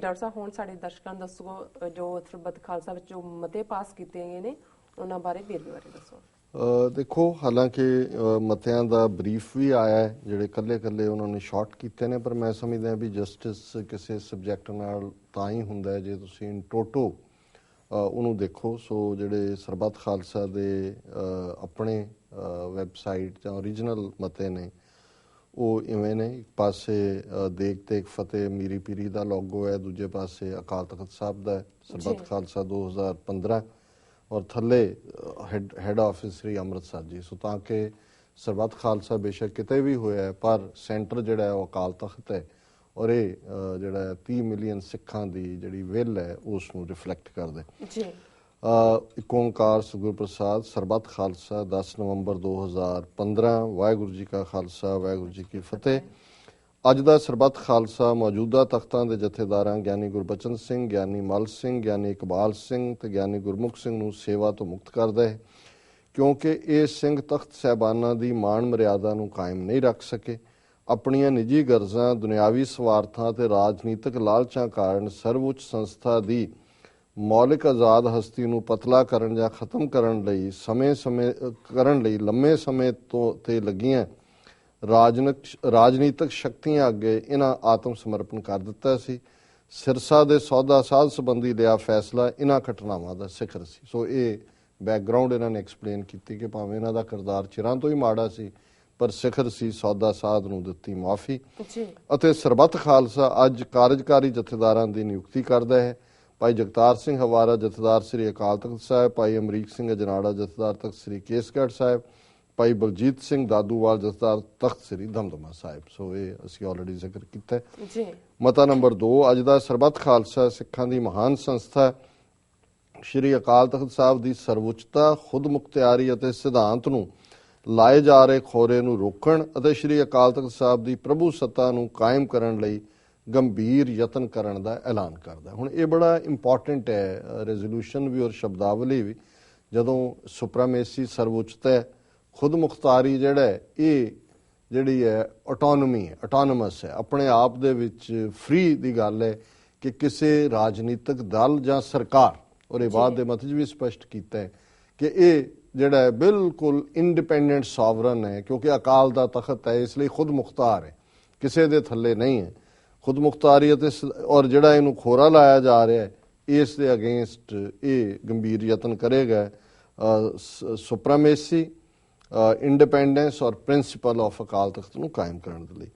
Doctor ਸਾਹਿਬ, ਹੁਣ ਸਾਡੇ ਦਰਸ਼ਕਾਂ ਦੱਸੋ ਜੋ ਸਰਬੱਤ ਖਾਲਸਾ ਵਿੱਚ ਜੋ ਮਤੇ ਪਾਸ ਕੀਤੇ ਗਏ ਨੇ, ਉਹਨਾਂ ਬਾਰੇ ਵੇਰਵੇ ਬਾਰੇ ਦੱਸੋ। ਦੇਖੋ, ਹਾਲਾਂਕਿ ਮਤਿਆਂ ਦਾ ਬਰੀਫ ਵੀ ਆਇਆ ਹੈ, ਜਿਹੜੇ ਕੱਲੇ-ਕੱਲੇ ਉਹਨਾਂ ਨੇ ਸ਼ਾਰਟ ਕੀਤੇ ਨੇ, ਪਰ ਮੈਂ ਸਮਝਦਾ ਵੀ ਜਸਟਿਸ ਕਿਸੇ ਸਬਜੈਕਟ ਨਾਲ ਤਾਂ ਹੀ ਹੁੰਦਾ ਜੇ ਤੁਸੀਂ ਇਨ ਟੋਟੋ ਉਹਨੂੰ ਦੇਖੋ। ਸੋ, ਜਿਹੜੇ ਸਰਬੱਤ ਖਾਲਸਾ ਦੇ ਆਪਣੇ ਵੈਬਸਾਈਟ ਜਾਂ origignal ਮਤੇ ਨੇ ਉਹ ਇਵੇਂ ਨੇ ਇੱਕ ਪਾਸੇ ਦੇਗ ਤੇ ਇੱਕ ਫਤਿਹ ਮੀਰੀ ਪੀਰੀ ਦਾ ਲੋਗੋ ਹੈ ਦੂਜੇ ਪਾਸੇ ਅਕਾਲ ਤਖਤ ਸਾਹਿਬ ਦਾ ਸਰਬੱਤ। ਖਾਲਸਾ 2015 ਔਰ ਥੱਲੇ ਹੈੱਡ ਆਫਿਸ ਸ੍ਰੀ ਅੰਮ੍ਰਿਤਸਰ ਜੀ। ਸੋ ਤਾਂ ਕਿ ਸਰਬੱਤ ਖਾਲਸਾ ਬੇਸ਼ੱਕ ਕਿਤੇ ਵੀ ਹੋਇਆ ਪਰ ਸੈਂਟਰ ਜਿਹੜਾ ਹੈ ਉਹ ਅਕਾਲ ਤਖਤ ਹੈ। ਔਰ ਇਹ ਜਿਹੜਾ ਹੈ 30 ਮਿਲੀਅਨ ਸਿੱਖਾਂ ਦੀ ਜਿਹੜੀ ਵਿਲ ਹੈ ਉਸ ਨੂੰ ਰਿਫਲੈਕਟ ਕਰਦਾ। ਜੀ। ਇੱਕ ਓੰਕਾਰ ਸਤਿਗੁਰ ਪ੍ਰਸਾਦ ਸਰਬੱਤ ਖਾਲਸਾ 10 ਨਵੰਬਰ 2015 ਵਾਹਿਗੁਰੂ ਜੀ ਕਾ ਖਾਲਸਾ, ਵਾਹਿਗੁਰੂ ਜੀ ਕੀ ਫਤਿਹ। ਅੱਜ ਦਾ ਸਰਬੱਤ ਖਾਲਸਾ ਮੌਜੂਦਾ ਤਖਤਾਂ ਦੇ ਜਥੇਦਾਰਾਂ ਗਿਆਨੀ ਗੁਰਬਚਨ ਸਿੰਘ, ਗਿਆਨੀ ਮਲ ਸਿੰਘ, ਗਿਆਨੀ ਇਕਬਾਲ ਸਿੰਘ ਤੇ ਗਿਆਨੀ ਗੁਰਮੁਖ ਸਿੰਘ ਨੂੰ ਸੇਵਾ ਤੋਂ ਮੁਕਤ ਕਰਦਾ ਹੈ, ਕਿਉਂਕਿ ਇਹ ਸਿੰਘ ਤਖਤ ਸਹਿਬਾਨਾਂ ਦੀ ਮਾਣ ਮਰਿਆਦਾ ਨੂੰ ਕਾਇਮ ਨਹੀਂ ਰੱਖ ਸਕੇ। ਆਪਣੀਆਂ ਨਿੱਜੀ ਗਰਜ਼ਾਂ, ਦੁਨਿਆਵੀ ਸਵਾਰਥਾਂ ਤੇ ਰਾਜਨੀਤਿਕ ਲਾਲਚਾਂ ਕਾਰਨ ਸਰਵਉੱਚ ਸੰਸਥਾ ਦੀ ਮੌਲਿਕ ਆਜ਼ਾਦ ਹਸਤੀ ਨੂੰ ਪਤਲਾ ਕਰਨ ਜਾਂ ਖਤਮ ਕਰਨ ਲਈ ਸਮੇਂ-ਸਮੇਂ ਕਰਨ ਲਈ ਲੰਮੇ ਸਮੇਂ ਤੋਂ ਤੇ ਲੱਗੀਆਂ ਰਾਜਨਿਕ ਰਾਜਨੀਤਿਕ ਸ਼ਕਤੀਆਂ ਅੱਗੇ ਇਹਨਾਂ ਆਤਮ ਸਮਰਪਣ ਕਰ ਦਿੱਤਾ ਸੀ। ਸਿਰਸਾ ਦੇ ਸੌਦਾ ਸਾਧ ਸੰਬੰਧੀ ਲਿਆ ਫੈਸਲਾ ਇਹਨਾਂ ਘਟਨਾਵਾਂ ਦਾ ਸਿਖਰ ਸੀ। ਸੋ ਇਹ ਬੈਕਗ੍ਰਾਉਂਡ ਇਹਨਾਂ ਨੇ ਐਕਸਪਲੇਨ ਕੀਤੀ ਕਿ ਭਾਵੇਂ ਇਹਨਾਂ ਦਾ ਕਿਰਦਾਰ ਚਿਰਾਂ ਤੋਂ ਹੀ ਮਾੜਾ ਸੀ ਪਰ ਸਿਖਰ ਸੀ ਸੌਦਾ ਸਾਧ ਨੂੰ ਦਿੱਤੀ ਮਾਫੀ ਅਤੇ ਸਰਬੱਤ ਖਾਲਸਾ ਅੱਜ ਕਾਰਜਕਾਰੀ ਜਥੇਦਾਰਾਂ ਦੀ ਨਿਯੁਕਤੀ ਕਰਦਾ ਹੈ। ਭਾਈ ਜਗਤਾਰ ਸਿੰਘ ਹਵਾਰਾ ਜਥੇਦਾਰ ਸ੍ਰੀ ਅਕਾਲ ਤਖਤ ਸਾਹਿਬ ਭਾਈ ਅਮਰੀਕ ਸਿੰਘ ਅਜਨਾੜਾ ਜਥੇਦਾਰ ਤਖਤ ਸ੍ਰੀ ਕੇਸਗੜ੍ਹ ਸਾਹਿਬ ਭਾਈ ਬਲਜੀਤ ਸਿੰਘ ਦਾਦੂਵਾਲ ਜਥੇਦਾਰ ਤਖਤ ਸ੍ਰੀ ਦਮਦਮਾ ਸਾਹਿਬ। ਸੋ ਇਹ ਅਸੀਂ ਆਲਰੇਡੀ ਜ਼ਿਕਰ ਕੀਤਾ। ਹੈ ਜੀ। ਮਤਾ ਨੰਬਰ 2 ਅੱਜ ਦਾ ਸਰਬੱਤ ਖਾਲਸਾ ਸਿੱਖਾਂ ਦੀ ਮਹਾਨ ਸੰਸਥਾ। ਸ਼੍ਰੀ ਅਕਾਲ ਤਖਤ ਸਾਹਿਬ ਦੀ ਸਰਵਉੱਚਤਾ ਖੁਦ ਮੁਖਤਿਆਰੀ ਅਤੇ ਸਿਧਾਂਤ ਨੂੰ ਲਾਏ ਜਾ ਰਹੇ ਖੋਰੇ ਨੂੰ ਰੋਕਣ ਅਤੇ ਸ਼੍ਰੀ ਅਕਾਲ ਤਖਤ ਸਾਹਿਬ ਦੀ ਪ੍ਰਭੂ ਸੱਤਾ ਨੂੰ ਕਾਇਮ ਕਰਨ ਲਈ ਗੰਭੀਰ ਯਤਨ ਕਰਨ ਦਾ ਐਲਾਨ ਕਰਦਾ। ਹੁਣ ਇਹ ਬੜਾ ਇੰਪੋਰਟੈਂਟ ਹੈ ਰੈਜ਼ੋਲੂਸ਼ਨ ਵੀ ਔਰ ਸ਼ਬਦਾਵਲੀ ਵੀ। ਜਦੋਂ ਸੁਪਰਮੇਸੀ ਸਰਵਉੱਚਤਾ ਹੈ, ਖੁਦ ਮੁਖਤਾਰੀ ਜਿਹੜਾ ਇਹ ਜਿਹੜੀ ਹੈ ਆਟੋਨੋਮੀ ਹੈ ਆਟੋਨੋਮਸ ਹੈ। ਆਪਣੇ ਆਪ ਦੇ ਵਿੱਚ ਫ੍ਰੀ ਦੀ ਗੱਲ ਹੈ ਕਿ ਕਿਸੇ ਰਾਜਨੀਤਿਕ ਦਲ ਜਾਂ ਸਰਕਾਰ ਔਰ ਇਹ ਬਾਤ ਦੇ ਮਤਲਬ ਵੀ ਸਪਸ਼ਟ ਕੀਤਾ ਹੈ ਕਿ ਇਹ ਜਿਹੜਾ ਹੈ ਬਿਲਕੁਲ ਇੰਡੀਪੈਂਡੈਂਟ ਸੋਵਰਨ ਹੈ ਕਿਉਂਕਿ ਅਕਾਲ ਦਾ ਤਖਤ ਹੈ ਇਸ ਲਈ ਖੁਦ ਮੁਖਤਾਰ ਹੈ। ਕਿਸੇ ਦੇ ਥੱਲੇ ਨਹੀਂ ਹੈ। ਖੁਦਮੁਖਤਾਰੀ ਅਤੇ ਸ- ਔਰ ਜਿਹੜਾ ਇਹਨੂੰ ਖੋਰਾ ਲਾਇਆ ਜਾ ਰਿਹਾ ਇਸ ਦੇ ਅਗੇਂਸਟ ਇਹ ਗੰਭੀਰ ਯਤਨ ਕਰੇਗਾ ਸੁਪਰਮੇਸੀ ਇੰਡੀਪੈਂਡੈਂਸ ਔਰ ਪ੍ਰਿੰਸੀਪਲ ਆਫ ਅਕਾਲ ਤਖਤ ਨੂੰ ਕਾਇਮ ਕਰਨ ਦੇ ਲਈ।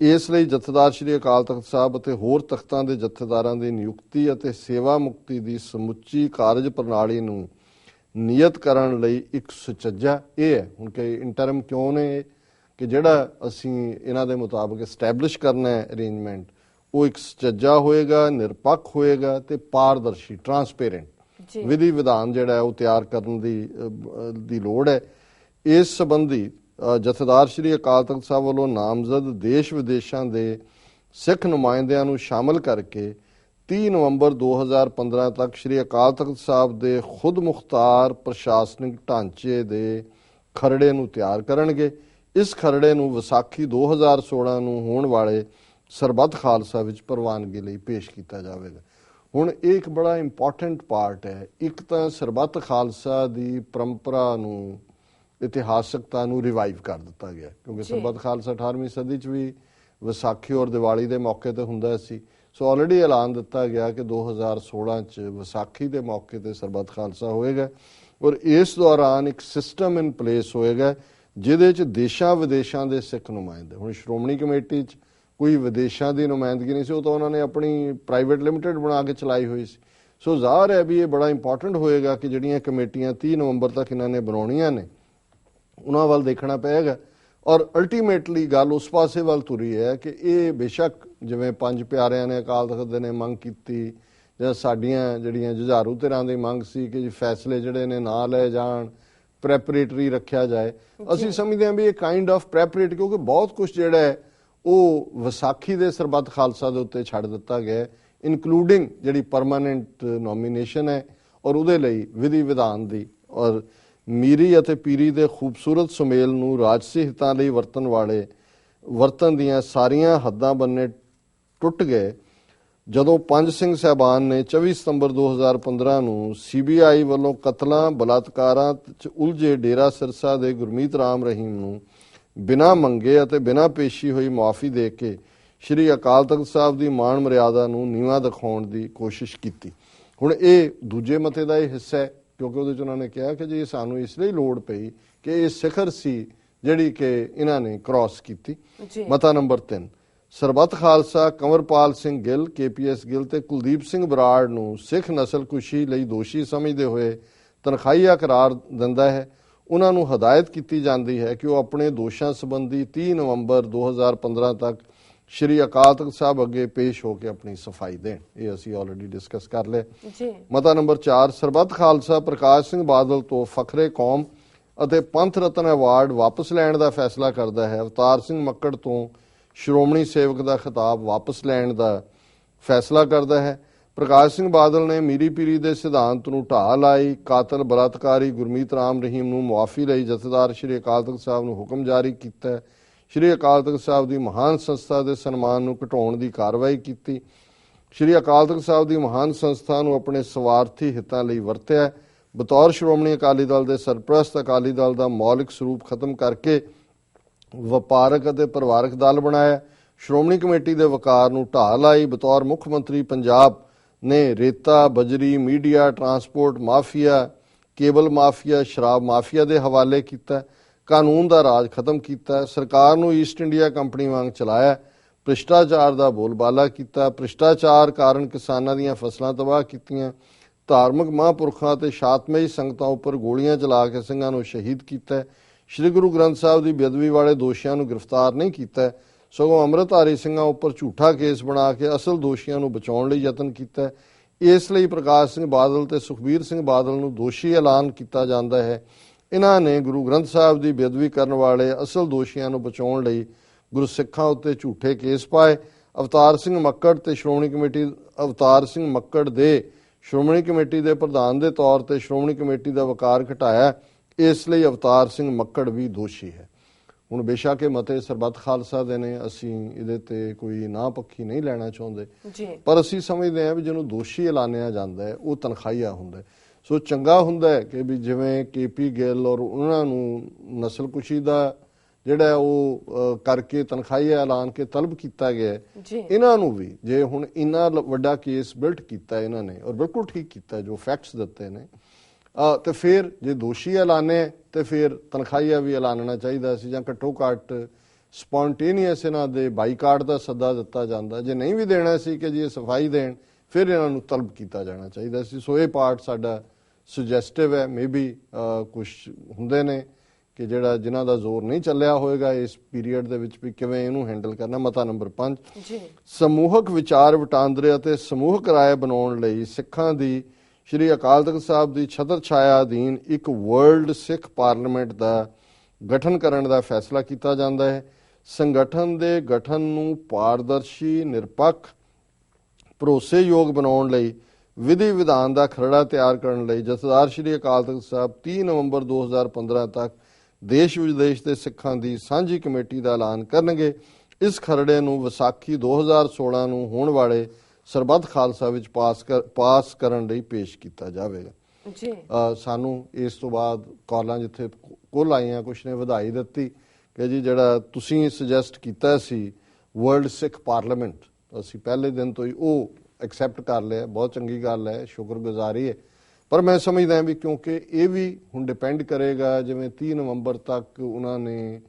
ਇਸ ਲਈ ਜਥੇਦਾਰ ਸ੍ਰੀ ਅਕਾਲ ਤਖਤ ਸਾਹਿਬ ਅਤੇ ਹੋਰ ਤਖਤਾਂ ਦੇ ਜਥੇਦਾਰਾਂ ਦੀ ਨਿਯੁਕਤੀ ਅਤੇ ਸੇਵਾ ਮੁਕਤੀ ਦੀ ਸਮੁੱਚੀ ਕਾਰਜ ਪ੍ਰਣਾਲੀ ਨੂੰ ਨਿਯਤ ਕਰਨ ਲਈ ਇੱਕ ਸੁਚੱਜਾ ਇਹ ਹੈ। ਹੁਣ ਕਿ ਇੰਟਰਮ ਕਿਉਂ ਨੇ ਕਿ ਜਿਹੜਾ ਅਸੀਂ ਇਹਨਾਂ ਦੇ ਮੁਤਾਬਕ ਐਸਟੈਬਲਿਸ਼ ਕਰਨਾ ਹੈ ਅਰੇਂਜਮੈਂਟ ਉਹ ਇੱਕ ਸੁਚੱਜਾ ਹੋਏਗਾ ਨਿਰਪੱਖ ਹੋਏਗਾ ਤੇ ਪਾਰਦਰਸ਼ੀ ਟਰਾਂਸਪੇਰੈਂਟ ਜੀ। ਵਿਧੀ ਵਿਧਾਨ ਜਿਹੜਾ ਹੈ ਉਹ ਤਿਆਰ ਕਰਨ ਦੀ ਦੀ ਲੋੜ ਹੈ ਇਸ ਸੰਬੰਧੀ ਜਥੇਦਾਰ ਸ੍ਰੀ ਅਕਾਲ ਤਖਤ ਸਾਹਿਬ ਵੱਲੋਂ ਨਾਮਜ਼ਦ ਦੇਸ਼ ਵਿਦੇਸ਼ਾਂ ਦੇ ਸਿੱਖ ਨੁਮਾਇੰਦਿਆਂ ਨੂੰ ਸ਼ਾਮਲ ਕਰਕੇ 30 ਨਵੰਬਰ 2015 ਤੱਕ ਸ੍ਰੀ ਅਕਾਲ ਤਖਤ ਸਾਹਿਬ ਦੇ ਖੁਦ ਮੁਖਤਾਰ ਪ੍ਰਸ਼ਾਸਨਿਕ ਢਾਂਚੇ ਦੇ ਖਰੜੇ ਨੂੰ ਤਿਆਰ ਕਰਨਗੇ ਇਸ ਖਰੜੇ ਨੂੰ ਵਿਸਾਖੀ 2016 ਨੂੰ ਹੋਣ ਵਾਲੇ ਸਰਬੱਤ ਖਾਲਸਾ ਵਿੱਚ ਪ੍ਰਵਾਨਗੀ ਲਈ ਪੇਸ਼ ਕੀਤਾ ਜਾਵੇਗਾ। ਹੁਣ ਇਹ ਇੱਕ ਬੜਾ ਇੰਪੋਰਟੈਂਟ ਪਾਰਟ ਹੈ। ਇੱਕ ਤਾਂ ਸਰਬੱਤ ਖਾਲਸਾ ਦੀ ਪਰੰਪਰਾ ਨੂੰ ਇਤਿਹਾਸਕਤਾ ਨੂੰ ਰਿਵਾਈਵ ਕਰ ਦਿੱਤਾ ਗਿਆ ਕਿਉਂਕਿ। ਸਰਬੱਤ ਖਾਲਸਾ 18ਵੀਂ ਸਦੀ 'ਚ ਵੀ ਵਿਸਾਖੀ ਔਰ ਦੀਵਾਲੀ ਦੇ ਮੌਕੇ ਤੇ ਹੁੰਦਾ ਸੀ। ਸੋ ਆਲਰੇਡੀ ਐਲਾਨ ਦਿੱਤਾ ਗਿਆ ਕਿ 2016 'ਚ ਵਿਸਾਖੀ ਦੇ ਮੌਕੇ ਤੇ ਸਰਬੱਤ ਖਾਲਸਾ ਹੋਏਗਾ ਔਰ ਇਸ ਦੌਰਾਨ ਇੱਕ ਸਿਸਟਮ ਇਨ ਪਲੇਸ ਹੋਏਗਾ ਜਿਹਦੇ 'ਚ ਦੇਸ਼ਾਂ ਵਿਦੇਸ਼ਾਂ ਦੇ ਸਿੱਖ ਨੁਮਾਇੰਦੇ। ਹੁਣ ਸ਼੍ਰੋਮਣੀ ਕਮੇਟੀ 'ਚ ਕੋਈ ਵਿਦੇਸ਼ਾਂ ਦੀ ਨੁਮਾਇੰਦਗੀ ਨਹੀਂ ਸੀ, ਉਹ ਤਾਂ ਉਹਨਾਂ ਨੇ ਆਪਣੀ ਪ੍ਰਾਈਵੇਟ ਲਿਮਟਿਡ ਬਣਾ ਕੇ ਚਲਾਈ ਹੋਈ ਸੀ। ਸੋ ਜ਼ਾਹਰ ਹੈ ਵੀ ਇਹ ਬੜਾ ਇੰਪੋਰਟੈਂਟ ਹੋਏਗਾ ਕਿ ਜਿਹੜੀਆਂ ਕਮੇਟੀਆਂ 30 ਨਵੰਬਰ ਤੱਕ ਇਹਨਾਂ ਨੇ ਬਣਾਉਣੀਆਂ ਨੇ, ਉਹਨਾਂ ਵੱਲ ਦੇਖਣਾ ਪਏਗਾ। ਔਰ ਅਲਟੀਮੇਟਲੀ ਗੱਲ ਉਸ ਪਾਸੇ ਵੱਲ ਤੁਰੀ ਹੈ ਕਿ ਇਹ ਬੇਸ਼ੱਕ ਜਿਵੇਂ ਪੰਜ ਪਿਆਰਿਆਂ ਨੇ ਅਕਾਲ ਤਖਤ ਦੇ ਨੇ ਮੰਗ ਕੀਤੀ, ਜਾਂ ਸਾਡੀਆਂ ਜਿਹੜੀਆਂ ਜੁਝਾਰੂ ਧਿਰਾਂ ਦੀ ਮੰਗ ਸੀ ਕਿ ਜੀ ਫੈਸਲੇ ਜਿਹੜੇ ਨੇ ਨਾ ਲਏ ਜਾਣ ਪ੍ਰੈਪਰੇਟਰੀ ਰੱਖਿਆ ਜਾਏ। ਅਸੀਂ ਸਮਝਦੇ ਹਾਂ ਵੀ ਇਹ ਕਾਈਂਡ ਆਫ ਪ੍ਰੈਪਰੇਟ ਕਿਉਂਕਿ ਬਹੁਤ ਕੁਝ ਜਿਹੜਾ ਹੈ ਉਹ ਵਿਸਾਖੀ ਦੇ ਸਰਬੱਤ ਖਾਲਸਾ ਦੇ ਉੱਤੇ ਛੱਡ ਦਿੱਤਾ ਗਿਆ ਇਨਕਲੂਡਿੰਗ ਜਿਹੜੀ ਪਰਮਾਨੈਂਟ ਨੋਮੀਨੇਸ਼ਨ ਹੈ ਔਰ ਉਹਦੇ ਲਈ ਵਿਧੀ ਵਿਧਾਨ ਦੀ। ਔਰ ਮੀਰੀ ਅਤੇ ਪੀਰੀ ਦੇ ਖੂਬਸੂਰਤ ਸੁਮੇਲ ਨੂੰ ਰਾਜਸੀ ਹਿੱਤਾਂ ਲਈ ਵਰਤਣ ਵਾਲੇ ਵਰਤਨ ਦੀਆਂ ਸਾਰੀਆਂ ਹੱਦਾਂ ਬੰਨੇ ਟੁੱਟ ਗਏ। ਜਦੋਂ ਪੰਜ ਸਿੰਘ ਸਹਿਬਾਨ ਨੇ 24 ਸਤੰਬਰ 2015 ਨੂੰ ਸੀਬੀਆਈ ਵੱਲੋਂ ਕਤਲਾਂ ਬਲਾਤਕਾਰਾਂ 'ਚ ਉਲਝੇ ਡੇਰਾ ਸਿਰਸਾ ਦੇ ਗੁਰਮੀਤ ਰਾਮ ਰਹੀਮ ਨੂੰ ਬਿਨਾਂ ਮੰਗੇ ਅਤੇ ਬਿਨਾਂ ਪੇਸ਼ੀ ਹੋਈ ਮਾਫੀ ਦੇ ਕੇ ਸ਼੍ਰੀ ਅਕਾਲ ਤਖਤ ਸਾਹਿਬ ਦੀ ਮਾਣ ਮਰਿਆਦਾ ਨੂੰ ਨੀਵਾਂ ਦਿਖਾਉਣ ਦੀ ਕੋਸ਼ਿਸ਼ ਕੀਤੀ। ਹੁਣ ਇਹ ਦੂਜੇ ਮਤੇ ਦਾ ਇਹ ਹਿੱਸਾ ਹੈ ਕਿਉਂਕਿ ਉਹਦੇ ਚ ਉਹਨਾਂ ਨੇ ਕਿਹਾ ਕਿ ਜੀ ਸਾਨੂੰ ਇਸ ਲਈ ਲੋੜ ਪਈ ਕਿ ਇਹ ਸਿਖਰ ਸੀ ਜਿਹੜੀ ਕਿ ਇਹਨਾਂ ਨੇ ਕ੍ਰਾਸ ਕੀਤੀ। ਮਤਾ ਨੰਬਰ 3 ਸਰਬੱਤ ਖਾਲਸਾ ਕੰਵਰਪਾਲ ਸਿੰਘ ਗਿੱਲ ਕੇਪੀਐਸ ਗਿੱਲ ਤੇ ਕੁਲਦੀਪ ਸਿੰਘ ਬਰਾੜ ਨੂੰ ਸਿੱਖ ਨਸਲਕੁਸ਼ੀ ਲਈ ਦੋਸ਼ੀ ਸਮਝਦੇ ਹੋਏ ਤਨਖਾਹੀਆ ਕਰਾਰ ਦਿੰਦਾ ਹੈ। ਉਹਨਾਂ ਨੂੰ ਹਦਾਇਤ ਕੀਤੀ ਜਾਂਦੀ ਹੈ ਕਿ ਉਹ ਆਪਣੇ ਦੋਸ਼ਾਂ ਸੰਬੰਧੀ 30 ਨਵੰਬਰ 2015 ਤੱਕ ਸ਼੍ਰੀ ਅਕਾਲ ਤਖਤ ਸਾਹਿਬ ਅੱਗੇ ਪੇਸ਼ ਹੋ ਕੇ ਆਪਣੀ ਸਫ਼ਾਈ ਦੇਣ। ਇਹ ਅਸੀਂ ਆਲਰੇਡੀ ਡਿਸਕਸ ਕਰ ਲਿਆ। ਜੀ। ਮਤਾ ਨੰਬਰ 4 ਸਰਬੱਤ ਖਾਲਸਾ ਪ੍ਰਕਾਸ਼ ਸਿੰਘ ਬਾਦਲ ਤੋਂ ਫਖਰੇ ਕੌਮ ਅਤੇ ਪੰਥ ਰਤਨ ਅਵਾਰਡ ਵਾਪਸ ਲੈਣ ਦਾ ਫੈਸਲਾ ਕਰਦਾ ਹੈ। ਅਵਤਾਰ ਸਿੰਘ ਮੱਕੜ ਤੋਂ ਸ਼੍ਰੋਮਣੀ ਸੇਵਕ ਦਾ ਖਿਤਾਬ ਵਾਪਸ ਲੈਣ ਦਾ ਫੈਸਲਾ ਕਰਦਾ ਹੈ। ਪ੍ਰਕਾਸ਼ ਸਿੰਘ ਬਾਦਲ ਨੇ ਮੀਰੀ ਪੀਰੀ ਦੇ ਸਿਧਾਂਤ ਨੂੰ ਢਾਹ ਲਾਈ। ਕਾਤਲ ਬਲਾਤਕਾਰੀ ਗੁਰਮੀਤ ਰਾਮ ਰਹੀਮ ਨੂੰ ਮੁਆਫੀ ਲਈ ਜਥੇਦਾਰ ਸ਼੍ਰੀ ਅਕਾਲ ਤਖਤ ਸਾਹਿਬ ਨੂੰ ਹੁਕਮ ਜਾਰੀ ਕੀਤਾ। ਸ਼੍ਰੀ ਅਕਾਲ ਤਖਤ ਸਾਹਿਬ ਦੀ ਮਹਾਨ ਸੰਸਥਾ ਦੇ ਸਨਮਾਨ ਨੂੰ ਘਟਾਉਣ ਦੀ ਕਾਰਵਾਈ ਕੀਤੀ। ਸ਼੍ਰੀ ਅਕਾਲ ਤਖਤ ਸਾਹਿਬ ਦੀ ਮਹਾਨ ਸੰਸਥਾ ਨੂੰ ਆਪਣੇ ਸਵਾਰਥੀ ਹਿੱਤਾਂ ਲਈ ਵਰਤਿਆ। ਬਤੌਰ ਸ਼੍ਰੋਮਣੀ ਅਕਾਲੀ ਦਲ ਦੇ ਸਰਪ੍ਰਸਤ ਅਕਾਲੀ ਦਲ ਦਾ ਮੌਲਿਕ ਸਰੂਪ ਖਤਮ ਕਰਕੇ ਵਪਾਰਕ ਅਤੇ ਪਰਿਵਾਰਕ ਦਲ ਬਣਾਇਆ। ਸ਼੍ਰੋਮਣੀ ਕਮੇਟੀ ਦੇ ਵਕਾਰ ਨੂੰ ਢਾਹ ਲਾਈ। ਬਤੌਰ ਮੁੱਖ ਮੰਤਰੀ ਪੰਜਾਬ ਨੇ ਰੇਤਾ, ਬਜਰੀ, media, transport mafia, cable mafia, ਸ਼ਰਾਬ ਮਾਫੀਆ ਦੇ ਹਵਾਲੇ ਕੀਤਾ। ਕਾਨੂੰਨ ਦਾ ਰਾਜ ਖਤਮ ਕੀਤਾ। ਸਰਕਾਰ ਨੂੰ ਈਸਟ ਇੰਡੀਆ ਕੰਪਨੀ ਵਾਂਗ ਚਲਾਇਆ। ਭ੍ਰਿਸ਼ਟਾਚਾਰ ਦਾ ਬੋਲਬਾਲਾ ਕੀਤਾ। ਭ੍ਰਿਸ਼ਟਾਚਾਰ ਕਾਰਨ ਕਿਸਾਨਾਂ ਦੀਆਂ ਫਸਲਾਂ ਤਬਾਹ ਕੀਤੀਆਂ। ਧਾਰਮਿਕ ਮਹਾਂਪੁਰਖਾਂ ਤੇ ਸ਼ਾਤਮਈ ਸੰਗਤਾਂ ਉੱਪਰ ਗੋਲੀਆਂ ਚਲਾ ਕੇ ਸਿੰਘਾਂ ਨੂੰ ਸ਼ਹੀਦ ਕੀਤਾ। ਸ੍ਰੀ ਗੁਰੂ ਗ੍ਰੰਥ ਸਾਹਿਬ ਦੀ ਬੇਅਦਬੀ ਵਾਲੇ ਦੋਸ਼ੀਆਂ ਨੂੰ ਗ੍ਰਿਫਤਾਰ ਨਹੀਂ ਕੀਤਾ ਸਗੋਂ ਅੰਮ੍ਰਿਤਧਾਰੀ ਸਿੰਘਾਂ ਉੱਪਰ ਝੂਠਾ ਕੇਸ ਬਣਾ ਕੇ ਅਸਲ ਦੋਸ਼ੀਆਂ ਨੂੰ ਬਚਾਉਣ ਲਈ ਯਤਨ ਕੀਤਾ ਇਸ ਲਈ ਪ੍ਰਕਾਸ਼ ਸਿੰਘ ਬਾਦਲ ਤੇ ਸੁਖਬੀਰ ਸਿੰਘ ਬਾਦਲ ਨੂੰ ਦੋਸ਼ੀ ਐਲਾਨ ਕੀਤਾ ਜਾਂਦਾ ਹੈ। ਇਹਨਾਂ ਨੇ ਗੁਰੂ ਗ੍ਰੰਥ ਸਾਹਿਬ ਦੀ ਬੇਅਦਬੀ ਕਰਨ ਵਾਲੇ ਅਸਲ ਦੋਸ਼ੀਆਂ ਨੂੰ ਬਚਾਉਣ ਲਈ ਗੁਰਸਿੱਖਾਂ ਉੱਤੇ ਝੂਠੇ ਕੇਸ ਪਾਏ। ਅਵਤਾਰ ਸਿੰਘ ਮੱਕੜ ਤੇ ਸ਼੍ਰੋਮਣੀ ਕਮੇਟੀ, ਅਵਤਾਰ ਸਿੰਘ ਮੱਕੜ ਦੇ ਸ਼੍ਰੋਮਣੀ ਕਮੇਟੀ ਦੇ ਪ੍ਰਧਾਨ ਦੇ ਤੌਰ ਤੇ ਸ਼੍ਰੋਮਣੀ ਕਮੇਟੀ ਦਾ ਵਕਾਰ ਘਟਾਇਆ। ਇਸ ਲਈ ਅਵਤਾਰ ਸਿੰਘ ਮੱਕੜ ਵੀ ਦੋਸ਼ੀ ਹੈ। ਹੁਣ ਬੇਸ਼ੱਕ ਇਹ ਮਤੇ ਸਰਬੱਤ ਖਾਲਸਾ ਦੇ ਨੇ ਅਸੀਂ ਇਹਦੇ ਤੇ ਕੋਈ ਨਾ ਪੱਖੀ ਨਹੀਂ ਲੈਣਾ ਚਾਹੁੰਦੇ। ਪਰ ਅਸੀਂ ਸਮਝਦੇ ਹਾਂ ਵੀ ਜਿਹਨੂੰ ਦੋਸ਼ੀ ਐਲਾਨਿਆ ਜਾਂਦਾ ਹੈ ਉਹ ਤਨਖਾਹੀਆ ਹੁੰਦਾ ਸੋ ਚੰਗਾ ਹੁੰਦਾ ਹੈ ਕਿ ਵੀ ਜਿਵੇਂ ਕੇਪੀ ਗਿੱਲ ਔਰ ਉਹਨਾਂ ਨੂੰ ਨਸਲਕੁਸ਼ੀ ਦਾ ਜਿਹੜਾ ਉਹ ਕਰਕੇ ਤਨਖਾਹੀਆ ਐਲਾਨ ਕੇ ਤਲਬ ਕੀਤਾ ਗਿਆ ਇਹਨਾਂ ਨੂੰ ਵੀ ਜੇ ਹੁਣ ਇੰਨਾ ਵੱਡਾ ਕੇਸ ਬਿਲਟ ਕੀਤਾ ਇਹਨਾਂ ਨੇ ਔਰ ਬਿਲਕੁਲ ਠੀਕ ਕੀਤਾ ਜੋ ਫੈਕਟਸ ਦਿੱਤੇ ਨੇ ਤੇ ਫਿਰ ਜੇ ਦੋਸ਼ੀ ਐਲਾਨੇ ਤੇ ਫਿਰ ਤਨਖਾਹੀਆ ਵੀ ਐਲਾਨਣਾ ਚਾਹੀਦਾ ਸੀ ਜਾਂ ਘੱਟੋ ਘੱਟ ਸਪੌਂਟੇਨੀਅਸ ਇਹਨਾਂ ਦੇ ਬਾਈਕਾਟ ਦਾ ਸੱਦਾ ਦਿੱਤਾ ਜਾਂਦਾ। ਜੇ ਨਹੀਂ ਵੀ ਦੇਣਾ ਸੀ ਕਿ ਜੀ ਇਹ ਸਫ਼ਾਈ ਦੇਣ ਫਿਰ ਇਹਨਾਂ ਨੂੰ ਤਲਬ ਕੀਤਾ ਜਾਣਾ ਚਾਹੀਦਾ ਸੀ। ਸੋ ਇਹ ਪਾਰਟ ਸਾਡਾ ਸੁਜੈਸਟਿਵ ਹੈ। ਮੇਬੀ ਕੁਝ ਹੁੰਦੇ ਨੇ ਕਿ ਜਿਹੜਾ ਜਿਨ੍ਹਾਂ ਦਾ ਜ਼ੋਰ ਨਹੀਂ ਚੱਲਿਆ ਹੋਵੇਗਾ ਇਸ ਪੀਰੀਅਡ ਦੇ ਵਿੱਚ ਵੀ ਕਿਵੇਂ ਇਹਨੂੰ ਹੈਂਡਲ ਕਰਨਾ। ਮਤਾ ਨੰਬਰ 5 ਜੀ। ਸਮੂਹਕ ਵਿਚਾਰ ਵਟਾਂਦਰੇ ਅਤੇ ਸਮੂਹਕ ਰਾਏ ਬਣਾਉਣ ਲਈ ਸਿੱਖਾਂ ਦੀ ਸ਼੍ਰੀ ਅਕਾਲ ਤਖਤ ਸਾਹਿਬ ਦੀ ਛਤਰ ਛਾਇਆ ਅਧੀਨ ਇੱਕ ਵਰਲਡ ਸਿੱਖ ਪਾਰਲੀਮੈਂਟ ਦਾ ਗਠਨ ਕਰਨ ਦਾ ਫੈਸਲਾ ਕੀਤਾ ਜਾਂਦਾ ਹੈ। ਸੰਗਠਨ ਦੇ ਗਠਨ ਨੂੰ ਪਾਰਦਰਸ਼ੀ, ਨਿਰਪੱਖ, ਭਰੋਸੇਯੋਗ ਬਣਾਉਣ ਲਈ ਵਿਧੀ ਵਿਧਾਨ ਦਾ ਖਰੜਾ ਤਿਆਰ ਕਰਨ ਲਈ ਜਥੇਦਾਰ ਸ਼੍ਰੀ ਅਕਾਲ ਤਖਤ ਸਾਹਿਬ 30 ਨਵੰਬਰ 2015 ਤੱਕ ਦੇਸ਼ ਵਿਦੇਸ਼ ਦੇ ਸਿੱਖਾਂ ਦੀ ਸਾਂਝੀ ਕਮੇਟੀ ਦਾ ਐਲਾਨ ਕਰਨਗੇ। ਇਸ ਖਰੜੇ ਨੂੰ ਵਿਸਾਖੀ 2016 ਨੂੰ ਹੋਣ ਵਾਲੇ ਸਰਬੱਤ ਖਾਲਸਾ ਵਿੱਚ ਪਾਸ ਕਰ- ਪਾਸ ਕਰਨ ਲਈ ਪੇਸ਼ ਕੀਤਾ ਜਾਵੇਗਾ। ਜੀ। ਸਾਨੂੰ ਇਸ ਤੋਂ ਬਾਅਦ ਕਾਲਾਂ ਜਿੱਥੇ ਕੁੱਲ ਆਈਆਂ ਕੁਛ ਨੇ ਵਧਾਈ ਦਿੱਤੀ ਕਿ ਜੀ ਜਿਹੜਾ ਤੁਸੀਂ ਸੁਜੈਸਟ ਕੀਤਾ ਸੀ ਵਰਲਡ ਸਿੱਖ ਪਾਰਲੀਮੈਂਟ ਅਸੀਂ ਪਹਿਲੇ ਦਿਨ ਤੋਂ ਹੀ ਉਹ ਐਕਸੈਪਟ ਕਰ ਲਿਆ ਬਹੁਤ ਚੰਗੀ ਗੱਲ ਹੈ ਸ਼ੁਕਰਗੁਜ਼ਾਰੀ ਹੈ। ਪਰ ਮੈਂ ਸਮਝਦਾ ਹਾਂ ਵੀ ਕਿਉਂਕਿ ਇਹ ਵੀ ਹੁਣ ਡਿਪੈਂਡ ਕਰੇਗਾ ਜਿਵੇਂ 30 ਨਵੰਬਰ ਤੱਕ ਉਹਨਾਂ ਨੇ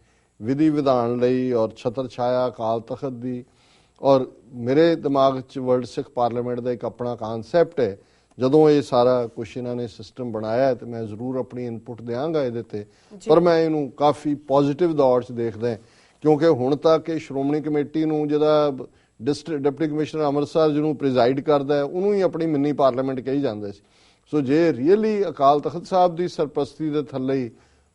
ਵਿਧੀ ਵਿਧਾਨ ਲਈ ਔਰ ਛਤਰ ਛਾਇਆ ਅਕਾਲ ਤਖਤ ਦੀ ਔਰ ਮੇਰੇ ਦਿਮਾਗ 'ਚ ਵਰਲਡ ਸਿੱਖ ਪਾਰਲੀਮੈਂਟ ਦਾ ਇੱਕ ਆਪਣਾ ਕਨਸੈਪਟ ਹੈ। ਜਦੋਂ ਇਹ ਸਾਰਾ ਕੁਝ ਇਹਨਾਂ ਨੇ ਸਿਸਟਮ ਬਣਾਇਆ ਤੇ ਮੈਂ ਜ਼ਰੂਰ ਆਪਣੀ ਇਨਪੁਟ ਦਿਆਂਗਾ ਇਹਦੇ ਤੇ। ਪਰ ਮੈਂ ਇਹਨੂੰ ਕਾਫੀ ਪੋਜ਼ਿਟਿਵ ਦੌਰ 'ਚ ਦੇਖਦਾ ਕਿਉਂਕਿ ਹੁਣ ਤੱਕ ਇਹ ਸ਼੍ਰੋਮਣੀ ਕਮੇਟੀ ਨੂੰ ਜਿਹਦਾ ਡਿਸਟ੍ਰਿਕਟ ਡਿਪਟੀ ਕਮਿਸ਼ਨਰ ਅੰਮ੍ਰਿਤਸਰ ਜਿਹਨੂੰ ਪ੍ਰੀਜ਼ਾਈਡ ਕਰਦਾ ਹੈ ਉਹਨੂੰ ਹੀ ਆਪਣੀ ਮਿੰਨੀ ਪਾਰਲੀਮੈਂਟ ਕਹੀ ਜਾਂਦਾ ਸੀ ਸੋ ਜੇ ਰੀਅਲੀ ਅਕਾਲ ਤਖਤ ਸਾਹਿਬ ਦੀ ਸਰਪ੍ਰਸਤੀ ਦੇ ਥੱਲੇ ਹੀ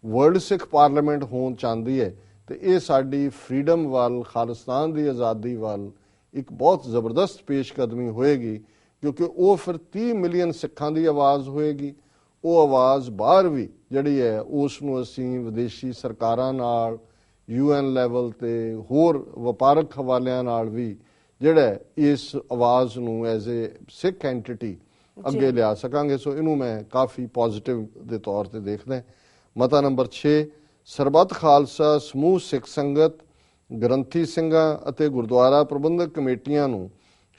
ਵਰਲਡ ਸਿੱਖ ਪਾਰਲੀਮੈਂਟ ਹੋਣ ਚਾਹੁੰਦੀ ਹੈ ਤੇ ਇਹ ਸਾਡੀ ਫਰੀडम ਵੱਲ ਖਾਲਿਸਤਾਨ ਦੀ ਆਜ਼ਾਦੀ ਵੱਲ ਇੱਕ ਬਹੁਤ ਜ਼ਬਰਦਸਤ ਪੇਸ਼ਕਦਮੀ ਹੋਏਗੀ ਕਿਉਂਕਿ ਉਹ ਫਿਰ 30 ਮਿਲੀਅਨ ਸਿੱਖਾਂ ਦੀ ਆਵਾਜ਼ ਹੋਏਗੀ। ਉਹ ਆਵਾਜ਼ ਬਾਹਰ ਵੀ ਜਿਹੜੀ ਹੈ ਉਸ ਨੂੰ ਅਸੀਂ ਵਿਦੇਸ਼ੀ ਸਰਕਾਰਾਂ ਨਾਲ ਯੂਐਨ ਲੈਵਲ ਤੇ ਹੋਰ ਵਪਾਰਕ ਹਵਾਲਿਆਂ ਨਾਲ ਵੀ ਜਿਹੜਾ ਇਸ ਆਵਾਜ਼ ਨੂੰ ਐਜ਼ ਅ ਸਿੱਖ ਐਂਟੀਟੀ ਅੱਗੇ ਲਿਆ ਸਕਾਂਗੇ। ਸੋ ਇਹਨੂੰ ਮੈਂ ਕਾਫੀ ਪੋਜ਼ਿਟਿਵ ਦੇ ਤੌਰ ਤੇ ਦੇਖਦਾ ਮਤਾ ਨੰਬਰ 6 ਸਰਬੱਤ ਖਾਲਸਾ ਸਮੂਹ ਸਿੱਖ ਸੰਗਤ, ਗ੍ਰੰਥੀ ਸਿੰਘਾਂ ਅਤੇ ਗੁਰਦੁਆਰਾ ਪ੍ਰਬੰਧਕ ਕਮੇਟੀਆਂ ਨੂੰ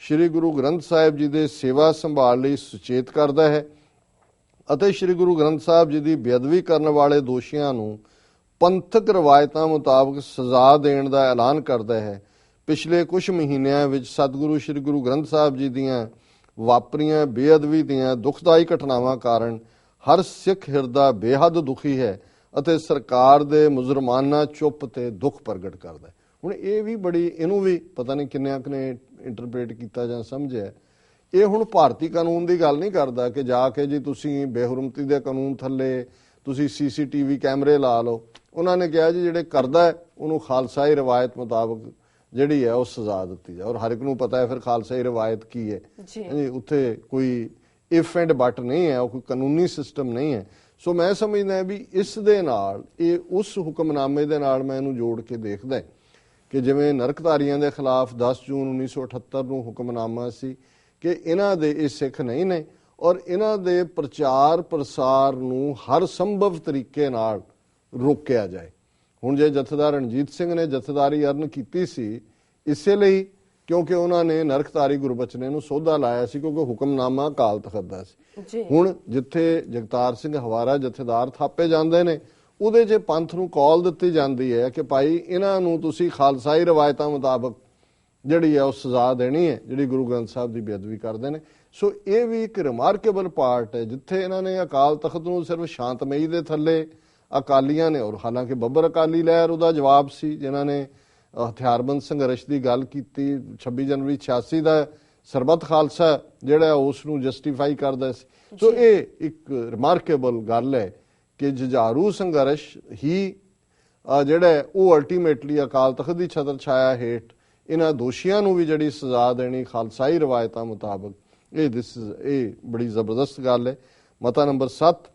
ਸ੍ਰੀ ਗੁਰੂ ਗ੍ਰੰਥ ਸਾਹਿਬ ਜੀ ਦੇ ਸੇਵਾ ਸੰਭਾਲ ਲਈ ਸੁਚੇਤ ਕਰਦਾ ਹੈ ਅਤੇ ਸ੍ਰੀ ਗੁਰੂ ਗ੍ਰੰਥ ਸਾਹਿਬ ਜੀ ਦੀ ਬੇਅਦਬੀ ਕਰਨ ਵਾਲੇ ਦੋਸ਼ੀਆਂ ਨੂੰ ਪੰਥਕ ਰਵਾਇਤਾਂ ਮੁਤਾਬਕ ਸਜ਼ਾ ਦੇਣ ਦਾ ਐਲਾਨ ਕਰਦਾ ਹੈ। ਪਿਛਲੇ ਕੁਝ ਮਹੀਨਿਆਂ ਵਿੱਚ ਸਤਿਗੁਰੂ ਸ੍ਰੀ ਗੁਰੂ ਗ੍ਰੰਥ ਸਾਹਿਬ ਜੀ ਦੀਆਂ ਵਾਪਰੀਆਂ ਬੇਅਦਬੀ ਦੀਆਂ ਦੁਖਦਾਈ ਘਟਨਾਵਾਂ ਕਾਰਨ ਹਰ ਸਿੱਖ ਹਿਰਦਾ ਬੇਹੱਦ ਦੁਖੀ ਹੈ ਅਤੇ ਸਰਕਾਰ ਦੇ ਮੁਜਰਮਾਨਾ ਚੁੱਪ ਤੇ ਦੁੱਖ ਪ੍ਰਗਟ ਕਰਦਾ ਹੁਣ ਇਹ ਵੀ ਬੜੀ ਇਹਨੂੰ ਵੀ ਪਤਾ ਨਹੀਂ ਕਿੰਨਿਆਂ ਨੇ ਇੰਟਰਪ੍ਰੀਟ ਕੀਤਾ ਜਾਂ ਸਮਝਿਆ ਇਹ ਹੁਣ ਭਾਰਤੀ ਕਾਨੂੰਨ ਦੀ ਗੱਲ ਨਹੀਂ ਕਰਦਾ ਕਿ ਜਾ ਕੇ ਜੀ ਤੁਸੀਂ ਬੇਹਰਮਤੀ ਦੇ ਕਾਨੂੰਨ ਥੱਲੇ ਤੁਸੀਂ ਸੀਸੀਟੀਵੀ ਕੈਮਰੇ ਲਾ ਲਓ। ਉਹਨਾਂ ਨੇ ਕਿਹਾ ਜੀ ਜਿਹੜੇ ਕਰਦਾ ਹੈ, ਉਹਨੂੰ ਖਾਲਸਾਈ ਰਵਾਇਤ ਮੁਤਾਬਕ ਜਿਹੜੀ ਹੈ ਉਹ ਸਜ਼ਾ ਦਿੱਤੀ ਜਾ ਔਰ ਹਰ ਇੱਕ ਨੂੰ ਪਤਾ ਹੈ ਫਿਰ ਖਾਲਸਾਈ ਰਵਾਇਤ ਕੀ ਹੈ। ਜੀ। ਉੱਥੇ ਕੋਈ ਇਫ ਐਂਡ ਬਟ ਨਹੀਂ ਹੈ ਉਹ ਕੋਈ ਕਾਨੂੰਨੀ ਸਿਸਟਮ ਨਹੀਂ ਹੈ। ਸੋ ਮੈਂ ਸਮਝਦਾ ਵੀ ਇਸ ਦੇ ਨਾਲ, ਇਹ ਉਸ ਹੁਕਮਨਾਮੇ ਦੇ ਨਾਲ ਮੈਂ ਇਹਨੂੰ ਜੋੜ ਕੇ ਦੇਖਦਾ ਕਿ ਜਿਵੇਂ ਨਰਕਧਾਰੀਆਂ ਦੇ ਖਿਲਾਫ 10 ਜੂਨ 1978 ਨੂੰ ਹੁਕਮਨਾਮਾ ਸੀ ਕਿ ਇਹਨਾਂ ਦੇ ਇਹ ਸਿੱਖ ਨਹੀਂ ਨੇ ਔਰ ਇਹਨਾਂ ਦੇ ਪ੍ਰਚਾਰ ਪ੍ਰਸਾਰ ਨੂੰ ਹਰ ਸੰਭਵ ਤਰੀਕੇ ਨਾਲ ਰੋਕਿਆ ਜਾਏ। ਹੁਣ ਜੇ ਜਥੇਦਾਰ ਰਣਜੀਤ ਸਿੰਘ ਨੇ ਜਥੇਦਾਰੀ ਅਰਨ ਕੀਤੀ ਸੀ, ਇਸੇ ਲਈ ਕਿਉਂਕਿ ਉਹਨਾਂ ਨੇ ਨਰਕਧਾਰੀ ਗੁਰਬਚਨੇ ਨੂੰ ਸੋਧਾ ਲਾਇਆ ਸੀ ਕਿਉਂਕਿ ਹੁਕਮਨਾਮਾ ਅਕਾਲ ਤਖਤ ਦਾ ਸੀ। ਜੀ। ਹੁਣ ਜਿੱਥੇ ਜਗਤਾਰ ਸਿੰਘ ਹਵਾਰਾ ਜਥੇਦਾਰ ਥਾਪੇ ਜਾਂਦੇ ਨੇ ਉਹਦੇ 'ਚ ਪੰਥ ਨੂੰ ਕਾਲ ਦਿੱਤੀ ਜਾਂਦੀ ਹੈ ਕਿ ਭਾਈ ਇਹਨਾਂ ਨੂੰ ਤੁਸੀਂ ਖਾਲਸਾਈ ਰਵਾਇਤਾਂ ਮੁਤਾਬਕ ਜਿਹੜੀ ਹੈ ਉਹ ਸਜ਼ਾ ਦੇਣੀ ਹੈ ਜਿਹੜੀ ਗੁਰੂ ਗ੍ਰੰਥ ਸਾਹਿਬ ਦੀ ਬੇਅਦਬੀ ਕਰਦੇ ਨੇ। ਸੋ ਇਹ ਵੀ ਇੱਕ ਰਿਮਾਰਕੇਬਲ ਪਾਰਟ ਹੈ ਜਿੱਥੇ ਇਹਨਾਂ ਨੇ ਅਕਾਲ ਤਖਤ ਨੂੰ ਸਿਰਫ ਸ਼ਾਂਤਮਈ ਦੇ ਥੱਲੇ ਅਕਾਲੀਆਂ ਨੇ ਔਰ ਹਾਲਾਂਕਿ ਬੱਬਰ ਅਕਾਲੀ ਲਹਿਰ ਉਹਦਾ ਜਵਾਬ ਸੀ ਜਿਨ੍ਹਾਂ ਨੇ ਹਥਿਆਰਬੰਦ ਸੰਘਰਸ਼ ਦੀ ਗੱਲ ਕੀਤੀ 26 ਜਨਵਰੀ 86 ਦਾ ਸਰਬੱਤ ਖਾਲਸਾ ਜਿਹੜਾ ਉਸ ਨੂੰ ਜਸਟੀਫਾਈ ਕਰਦਾ ਸੀ। ਸੋ ਇਹ ਇੱਕ ਰਿਮਾਰਕੇਬਲ ਗੱਲ ਹੈ ਕਿ ਜੁਝਾਰੂ ਸੰਘਰਸ਼ ਹੀ ਜਿਹੜਾ ਉਹ ਅਲਟੀਮੇਟਲੀ ਅਕਾਲ ਤਖਤ ਦੀ ਛਤਰ ਛਾਇਆ ਹੇਠ ਇਹਨਾਂ ਦੋਸ਼ੀਆਂ ਨੂੰ ਵੀ ਜਿਹੜੀ ਸਜ਼ਾ ਦੇਣੀ ਖਾਲਸਾਈ ਰਵਾਇਤਾਂ ਮੁਤਾਬਕ ਇਹ ਦਿਸ ਇਹ ਬੜੀ ਜ਼ਬਰਦਸਤ ਗੱਲ ਹੈ। ਮਤਾ ਨੰਬਰ 7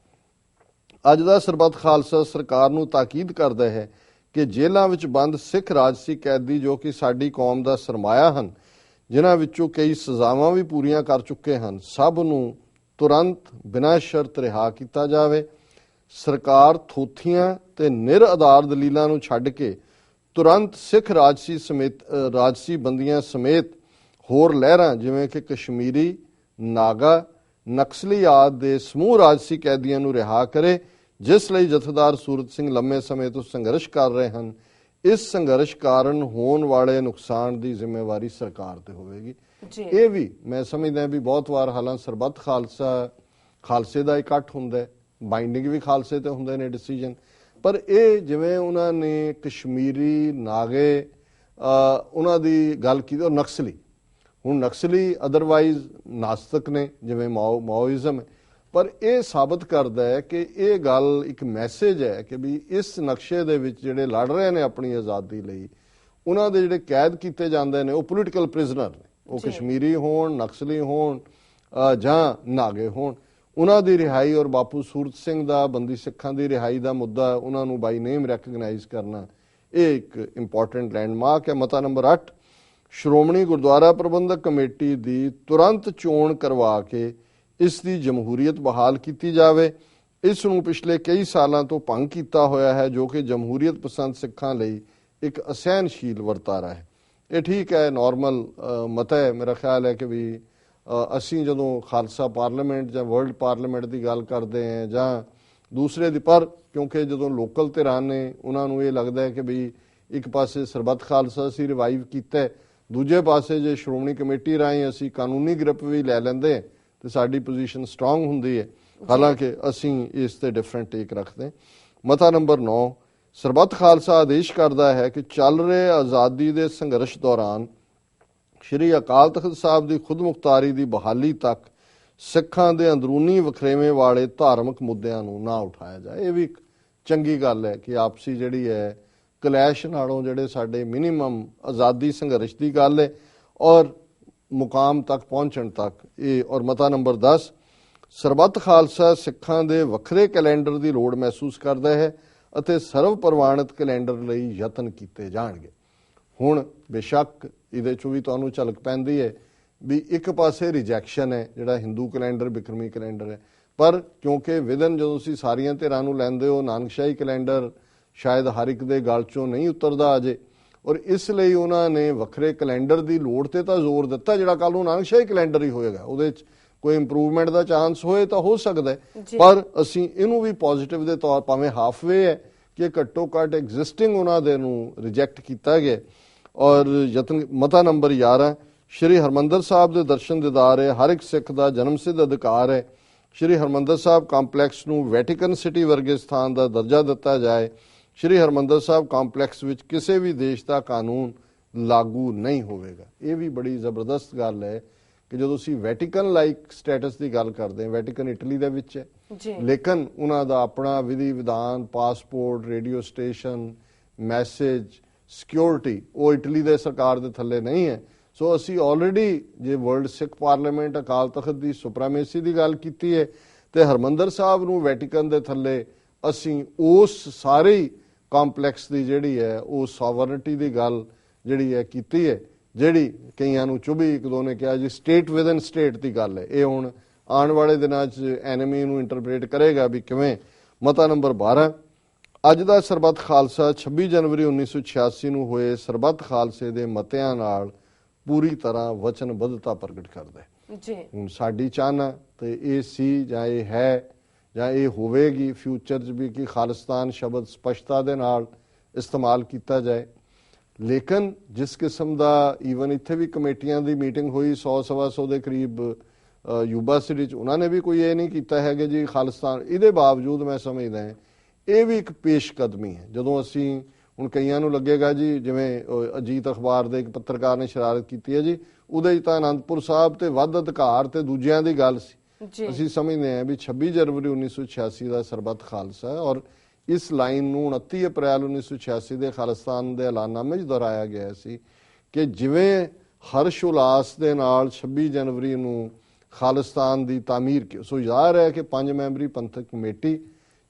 ਅੱਜ ਦਾ ਸਰਬੱਤ ਖਾਲਸਾ ਸਰਕਾਰ ਨੂੰ ਤਾਕੀਦ ਕਰਦਾ ਹੈ ਕਿ ਜੇਲ੍ਹਾਂ ਵਿੱਚ ਬੰਦ ਸਿੱਖ ਰਾਜਸੀ ਕੈਦੀ ਜੋ ਕਿ ਸਾਡੀ ਕੌਮ ਦਾ ਸਰਮਾਇਆ ਹਨ, ਜਿਨ੍ਹਾਂ ਵਿੱਚੋਂ ਕਈ ਸਜ਼ਾਵਾਂ ਵੀ ਪੂਰੀਆਂ ਕਰ ਚੁੱਕੇ ਹਨ, ਸਭ ਨੂੰ ਤੁਰੰਤ ਬਿਨਾਂ ਸ਼ਰਤ ਰਿਹਾ ਕੀਤਾ ਜਾਵੇ। ਸਰਕਾਰ ਥੋਥੀਆਂ ਤੇ ਨਿਰ ਆਧਾਰ ਦਲੀਲਾਂ ਨੂੰ ਛੱਡ ਕੇ ਤੁਰੰਤ ਸਿੱਖ ਰਾਜਸੀ ਸਮੇਤ ਰਾਜਸੀ ਬੰਦੀਆਂ ਸਮੇਤ ਹੋਰ ਲਹਿਰਾਂ ਜਿਵੇਂ ਕਿ ਕਸ਼ਮੀਰੀ, ਨਾਗਾ, ਨਕਸਲੀ ਆਦ ਦੇ ਸਮੂਹ ਰਾਜਸੀ ਕੈਦੀਆਂ ਨੂੰ ਰਿਹਾ ਕਰੇ ਜਿਸ ਲਈ ਜਥੇਦਾਰ ਸੂਰਤ ਸਿੰਘ ਲੰਮੇ ਸਮੇਂ ਤੋਂ ਸੰਘਰਸ਼ ਕਰ ਰਹੇ ਹਨ ਇਸ ਸੰਘਰਸ਼ ਕਾਰਨ ਹੋਣ ਵਾਲੇ ਨੁਕਸਾਨ ਦੀ ਜ਼ਿੰਮੇਵਾਰੀ ਸਰਕਾਰ ਤੇ ਹੋਵੇਗੀ। ਜੀ। ਇਹ ਵੀ ਮੈਂ ਸਮਝਦਾ ਵੀ ਬਹੁਤ ਵਾਰ ਹਾਲਾਂ ਸਰਬੱਤ ਖਾਲਸਾ ਖਾਲਸੇ ਦਾ ਇਕੱਠ ਹੁੰਦਾ ਹੈ ਬਾਈਂਡਿੰਗ ਵੀ ਖਾਲਸੇ ਤੇ ਹੁੰਦੇ ਨੇ ਡਿਸੀਜਨ ਪਰ ਇਹ ਜਿਵੇਂ ਉਹਨਾਂ ਨੇ ਕਸ਼ਮੀਰੀ ਨਾਗੇ ਉਹਨਾਂ ਦੀ ਗੱਲ ਕੀਤੀ ਉਹ ਨਕਸਲੀ। ਹੁਣ ਨਕਸਲੀ ਅਦਰਵਾਈਜ਼ ਨਾਸਤਕ ਨੇ ਜਿਵੇਂ ਮਾਓ ਮਾਓਇਜ਼ਮ ਹੈ। ਪਰ ਇਹ ਸਾਬਤ ਕਰਦਾ ਹੈ ਕਿ ਇਹ ਗੱਲ ਇੱਕ ਮੈਸੇਜ ਹੈ ਕਿ ਵੀ ਇਸ ਨਕਸ਼ੇ ਦੇ ਵਿੱਚ ਜਿਹੜੇ ਲੜ ਰਹੇ ਨੇ ਆਪਣੀ ਆਜ਼ਾਦੀ ਲਈ ਉਹਨਾਂ ਦੇ ਜਿਹੜੇ ਕੈਦ ਕੀਤੇ ਜਾਂਦੇ ਨੇ ਉਹ ਪੋਲੀਟੀਕਲ ਪ੍ਰਿਜ਼ਨਰ ਨੇ। ਉਹ। ਕਸ਼ਮੀਰੀ ਹੋਣ ਨਕਸਲੀ ਹੋਣ ਜਾਂ ਨਾਗੇ ਹੋਣ। ਉਹਨਾਂ ਦੀ ਰਿਹਾਈ ਔਰ ਬਾਪੂ ਸੂਰਤ ਸਿੰਘ ਦਾ ਬੰਦੀ ਸਿੱਖਾਂ ਦੀ ਰਿਹਾਈ ਦਾ ਮੁੱਦਾ ਉਹਨਾਂ ਨੂੰ ਬਾਈ ਨੇਮ ਰੈਕਗਨਾਈਜ਼ ਕਰਨਾ ਇਹ ਇੱਕ ਇੰਪੋਰਟੈਂਟ ਲੈਂਡਮਾਰਕ ਹੈ। ਮਤਾ ਨੰਬਰ 8 ਸ਼੍ਰੋਮਣੀ ਗੁਰਦੁਆਰਾ ਪ੍ਰਬੰਧਕ ਕਮੇਟੀ ਦੀ ਤੁਰੰਤ ਚੋਣ ਕਰਵਾ ਕੇ ਇਸ ਦੀ ਜਮਹੂਰੀਅਤ ਬਹਾਲ ਕੀਤੀ ਜਾਵੇ। ਇਸ ਨੂੰ ਪਿਛਲੇ ਕਈ ਸਾਲਾਂ ਤੋਂ ਭੰਗ ਕੀਤਾ ਹੋਇਆ ਹੈ, ਜੋ ਕਿ ਜਮਹੂਰੀਅਤ ਪਸੰਦ ਸਿੱਖਾਂ ਲਈ ਇੱਕ ਅਸਹਿਣਸ਼ੀਲ ਵਰਤਾਰਾ ਹੈ। ਇਹ ਠੀਕ ਹੈ ਨਾਰਮਲ ਮਤ ਹੈ। ਮੇਰਾ ਖਿਆਲ ਹੈ ਕਿ ਵੀ ਅਸੀਂ ਜਦੋਂ ਖਾਲਸਾ ਪਾਰਲੀਮੈਂਟ ਜਾਂ ਵਰਲਡ ਪਾਰਲੀਮੈਂਟ ਦੀ ਗੱਲ ਕਰਦੇ ਹਾਂ ਜਾਂ ਦੂਸਰੇ ਦੀ, ਪਰ ਕਿਉਂਕਿ ਜਦੋਂ ਲੋਕਲ ਧਿਰਾਂ ਨੇ, ਉਹਨਾਂ ਨੂੰ ਇਹ ਲੱਗਦਾ ਹੈ ਕਿ ਵੀ ਇੱਕ ਪਾਸੇ ਸਰਬੱਤ ਖਾਲਸਾ ਅਸੀਂ ਰਿਵਾਈਵ ਕੀਤਾ ਦੂਜੇ ਪਾਸੇ ਜੇ ਸ਼੍ਰੋਮਣੀ ਕਮੇਟੀ ਰਾਹੀਂ ਅਸੀਂ ਕਾਨੂੰਨੀ ਗ੍ਰਿਪ ਵੀ ਲੈ ਲੈਂਦੇ ਤੇ ਸਾਡੀ ਪੋਜੀਸ਼ਨ ਸਟਰੋਂਗ ਹੁੰਦੀ ਹੈ। ਹਾਲਾਂਕਿ ਅਸੀਂ ਇਸ ਤੇ ਡਿਫਰੈਂਟ ਟੇਕ ਰੱਖਦੇ ਮਤਾ ਨੰਬਰ 9 ਸਰਬੱਤ ਖਾਲਸਾ ਆਦੇਸ਼ ਕਰਦਾ ਹੈ ਕਿ ਚੱਲ ਰਹੇ ਆਜ਼ਾਦੀ ਦੇ ਸੰਘਰਸ਼ ਦੌਰਾਨ ਸ਼੍ਰੀ ਅਕਾਲ ਤਖਤ ਸਾਹਿਬ ਦੀ ਖੁਦਮੁਖਤਾਰੀ ਦੀ ਬਹਾਲੀ ਤੱਕ ਸਿੱਖਾਂ ਦੇ ਅੰਦਰੂਨੀ ਵਖਰੇਵੇਂ ਵਾਲੇ ਧਾਰਮਿਕ ਮੁੱਦਿਆਂ ਨੂੰ ਨਾ ਉਠਾਇਆ ਜਾਏ। ਇਹ ਵੀ ਇੱਕ ਚੰਗੀ ਗੱਲ ਹੈ ਕਿ ਆਪਸੀ ਜਿਹੜੀ ਹੈ ਕਲੈਸ਼ ਨਾਲੋਂ ਜਿਹੜੇ ਸਾਡੇ ਮਿਨੀਮਮ ਆਜ਼ਾਦੀ ਸੰਘਰਸ਼ ਦੀ ਗੱਲ ਹੈ ਔਰ ਮੁਕਾਮ ਤੱਕ ਪਹੁੰਚਣ ਤੱਕ। ਇਹ ਔਰ ਮਤਾ ਨੰਬਰ 10 ਸਰਬੱਤ ਖਾਲਸਾ ਸਿੱਖਾਂ ਦੇ ਵੱਖਰੇ ਕੈਲੰਡਰ ਦੀ ਲੋੜ ਮਹਿਸੂਸ ਕਰਦਾ ਹੈ ਅਤੇ ਸਰਵ ਪ੍ਰਵਾਨਿਤ ਕੈਲੰਡਰ ਲਈ ਯਤਨ ਕੀਤੇ ਜਾਣਗੇ। ਹੁਣ ਬੇਸ਼ੱਕ ਇਹਦੇ ਚੋਂ ਵੀ ਤੁਹਾਨੂੰ ਝਲਕ ਪੈਂਦੀ ਹੈ ਵੀ ਇੱਕ ਪਾਸੇ ਰਿਜੈਕਸ਼ਨ ਹੈ, ਜਿਹੜਾ ਹਿੰਦੂ ਕੈਲੰਡਰ ਬਿਕਰਮੀ ਕੈਲੰਡਰ ਹੈ। ਪਰ ਕਿਉਂਕਿ ਵਿਦਨ ਜਦੋਂ ਤੁਸੀਂ ਸਾਰੀਆਂ ਧਿਰਾਂ ਨੂੰ ਲੈਂਦੇ ਹੋ, ਨਾਨਕਸ਼ਾਹੀ ਕੈਲੰਡਰ ਸ਼ਾਇਦ ਹਰ ਇੱਕ ਦੇ ਗਲ ਚੋਂ ਨਹੀਂ ਉਤਰਦਾ ਅਜੇ ਔਰ ਇਸ ਲਈ ਉਹਨਾਂ ਨੇ ਵੱਖਰੇ ਕੈਲੰਡਰ ਦੀ ਲੋੜ ਤੇ ਤਾਂ ਜ਼ੋਰ ਦਿੱਤਾ ਜਿਹੜਾ ਕੱਲ ਨੂੰ ਨਾਨਕਸ਼ਾਹੀ ਕੈਲੰਡਰ ਹੀ ਹੋਏਗਾ। ਉਹਦੇ ਚ ਕੋਈ ਇੰਪਰੂਵਮੈਂਟ ਦਾ ਚਾਂਸ ਹੋਏ ਤਾਂ ਹੋ ਸਕਦਾ। ਪਰ ਅਸੀਂ ਇਹਨੂੰ ਵੀ ਪੋਜ਼ਿਟਿਵ ਦੇ ਤੌਰ ਭਾਵੇਂ ਹਾਫਵੇ ਹੈ ਕਿ ਘੱਟੋ ਘੱਟ ਐਗਜ਼ਿਸਟਿੰਗ ਉਹਨਾਂ ਦੇ ਨੂੰ ਰਿਜੈਕਟ ਕੀਤਾ ਗਿਆ ਔਰ ਯਤਨ ਮਤਾ ਨੰਬਰ 11 ਸ਼੍ਰੀ ਹਰਮੰਦਰ ਸਾਹਿਬ ਦੇ ਦਰਸ਼ਨ ਦੀਦਾਰ ਹੈ। ਹਰ ਇੱਕ ਸਿੱਖ ਦਾ ਜਨਮ ਸਿੱਧ ਅਧਿਕਾਰ ਹੈ। ਸ਼੍ਰੀ ਹਰਮੰਦਰ ਸਾਹਿਬ ਕੰਪਲੈਕਸ ਨੂੰ ਵੈਟੀਕਨ ਸਿਟੀ ਵਰਗੇ ਸਥਾਨ ਦਾ ਦਰਜਾ ਦਿੱਤਾ ਜਾਏ। ਸ਼੍ਰੀ ਹਰਮੰਦਰ ਸਾਹਿਬ ਕੰਪਲੈਕਸ ਵਿੱਚ ਕਿਸੇ ਵੀ ਦੇਸ਼ ਦਾ ਕਾਨੂੰਨ ਲਾਗੂ ਨਹੀਂ ਹੋਵੇਗਾ। ਇਹ ਵੀ ਬੜੀ ਜ਼ਬਰਦਸਤ ਗੱਲ ਹੈ ਕਿ ਜਦੋਂ ਅਸੀਂ ਵੈਟੀਕਨ ਲਾਈਕ ਸਟੇਟਸ ਦੀ ਗੱਲ ਕਰਦੇ ਹਾਂ ਵੈਟੀਕਨ ਇਟਲੀ ਦੇ ਵਿੱਚ ਹੈ। ਜੀ। ਲੇਕਿਨ ਉਹਨਾਂ ਦਾ ਆਪਣਾ ਵਿਧੀ ਵਿਧਾਨ passport radio station message security ਉਹ ਇਟਲੀ ਦੇ ਸਰਕਾਰ ਦੇ ਥੱਲੇ ਨਹੀਂ ਹੈ। ਸੋ ਅਸੀਂ ਆਲਰੇਡੀ ਜੇ ਵਰਲਡ ਸਿੱਖ ਪਾਰਲੀਮੈਂਟ ਅਕਾਲ ਤਖਤ ਦੀ ਸੁਪਰੀਮੇਸੀ ਦੀ ਗੱਲ ਕੀਤੀ ਹੈ ਤੇ ਹਰਮੰਦਰ ਸਾਹਿਬ ਨੂੰ ਵੈਟੀਕਨ ਦੇ ਥੱਲੇ ਅਸੀਂ ਉਸ ਸਾਰੇ ਕੰਪਲੈਕਸ ਦੀ ਜਿਹੜੀ ਹੈ ਉਹ ਸੋਵਰਨਟੀ ਦੀ ਗੱਲ ਜਿਹੜੀ ਹੈ ਕੀਤੀ ਹੈ ਜਿਹੜੀ ਕਈਆਂ ਨੂੰ ਚੁਭੀ ਇੱਕ ਦੋ ਨੇ ਕਿਹਾ ਜੀ ਸਟੇਟ ਵਿਦਨ ਸਟੇਟ ਦੀ ਗੱਲ ਹੈ। ਇਹ ਹੁਣ ਆਉਣ ਵਾਲੇ ਦਿਨਾਂ 'ਚ ਐਨਮੀ ਨੂੰ ਇੰਟਰਪ੍ਰੀਟ ਕਰੇਗਾ ਵੀ ਕਿਵੇਂ। ਮਤਾ ਨੰਬਰ 12 ਅੱਜ ਦਾ ਸਰਬੱਤ ਖਾਲਸਾ 26 ਜਨਵਰੀ 1986 ਨੂੰ ਹੋਏ ਸਰਬੱਤ ਖਾਲਸੇ ਦੇ ਮਤਿਆਂ ਨਾਲ ਪੂਰੀ ਤਰ੍ਹਾਂ ਵਚਨਬੱਧਤਾ ਪ੍ਰਗਟ ਕਰਦਾ ਹੈ। ਜੀ। ਹੁਣ ਸਾਡੀ ਚਾਹਨਾ ਤੇ ਇਹ ਸੀ ਜਾਂ ਇਹ ਹੈ ਜਾਂ ਇਹ ਹੋਵੇਗੀ ਫਿਊਚਰ 'ਚ ਵੀ ਕਿ ਖਾਲਿਸਤਾਨ ਸ਼ਬਦ ਸਪਸ਼ਟਤਾ ਦੇ ਨਾਲ ਇਸਤੇਮਾਲ ਕੀਤਾ ਜਾਏ। ਲੇਕਿਨ ਜਿਸ ਕਿਸਮ ਦਾ ਈਵਨ ਇੱਥੇ ਵੀ ਕਮੇਟੀਆਂ ਦੀ ਮੀਟਿੰਗ ਹੋਈ 100 ਸਵਾ 100 ਦੇ ਕਰੀਬ ਅ, ਯੂਬਾ ਸਿਟੀ 'ਚ ਉਹਨਾਂ ਨੇ ਵੀ ਕੋਈ ਇਹ ਨਹੀਂ ਕੀਤਾ ਹੈਗਾ ਜੀ ਖਾਲਿਸਤਾਨ। ਇਹਦੇ ਬਾਵਜੂਦ ਮੈਂ ਸਮਝਦਾ ਇਹ ਵੀ ਇੱਕ ਪੇਸ਼ਕਦਮੀ ਹੈ। ਜਦੋਂ ਅਸੀਂ ਹੁਣ ਕਈਆਂ ਨੂੰ ਲੱਗੇਗਾ ਜੀ ਜਿਵੇਂ ਅਜੀਤ ਅਖਬਾਰ ਦੇ ਇੱਕ ਪੱਤਰਕਾਰ ਨੇ ਸ਼ਰਾਰਤ ਕੀਤੀ ਹੈ ਜੀ ਉਹਦੇ 'ਚ ਤਾਂ ਅਨੰਦਪੁਰ ਸਾਹਿਬ ਤੇ ਵੱਧ ਅਧਿਕਾਰ ਤੇ ਦੂਜਿਆਂ ਦੀ ਗੱਲ ਸੀ। ਅਸੀਂ ਸਮਝਦੇ ਹਾਂ ਵੀ 26 ਜਨਵਰੀ 1986 ਦਾ ਸਰਬੱਤ ਖਾਲਸਾ ਹੈ ਔਰ ਇਸ ਲਾਈਨ ਨੂੰ 29 ਅਪ੍ਰੈਲ 1986 ਦੇ ਖਾਲਿਸਤਾਨ ਦੇ ਐਲਾਨਨਾਮੇ 'ਚ ਦੁਹਰਾਇਆ ਗਿਆ ਸੀ ਕਿ ਜਿਵੇਂ ਹਰਸ਼ ਉਲਾਸ ਦੇ ਨਾਲ 26 ਜਨਵਰੀ ਨੂੰ ਖਾਲਿਸਤਾਨ ਦੀ ਤਾਮੀਰ ਕੀ, ਸੋ ਯਾਰ ਹੈ ਕਿ ਪੰਜ ਮੈਂਬਰੀ ਪੰਥਕ ਕਮੇਟੀ